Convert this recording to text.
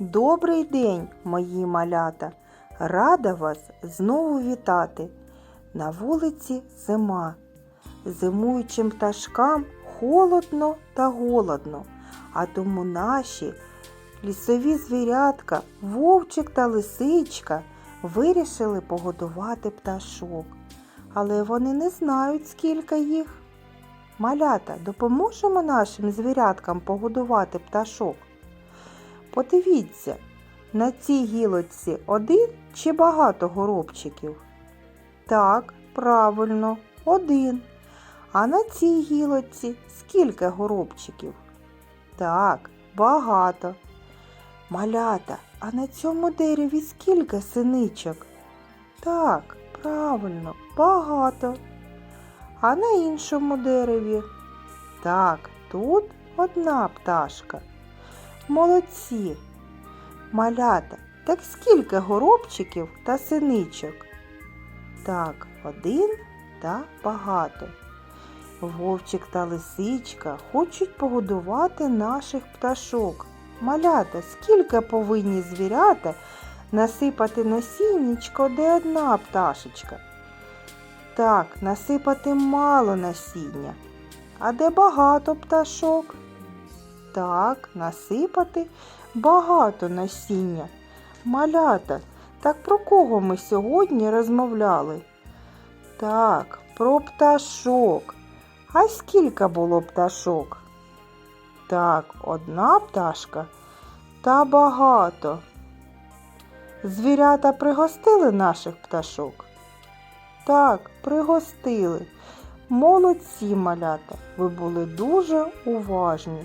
Добрий день, мої малята! Рада вас знову вітати. На вулиці зима. Зимуючим пташкам холодно та голодно, а тому наші лісові звірятка, вовчик та лисичка вирішили погодувати пташок. Але вони не знають, скільки їх. Малята, допоможемо нашим звіряткам погодувати пташок. Подивіться, на цій гілочці один чи багато горобчиків? Так, правильно, один. А на цій гілочці скільки горобчиків? Так, багато. Малята, а на цьому дереві скільки синичок? Так, правильно, багато. А на іншому дереві? Так, тут одна пташка. Молодці. Малята, так скільки горобчиків та синичок? Так, один та багато. Вовчик та лисичка хочуть погодувати наших пташок. Малята, скільки повинні звірята насипати насіннячко, де одна пташечка? Так, насипати мало насіння. А де багато пташок? Так, насипати багато насіння. Малята, так про кого ми сьогодні розмовляли? Так, про пташок. А скільки було пташок? Так, одна пташка та багато. Звірята пригостили наших пташок? Так, пригостили. Молодці малята, ви були дуже уважні.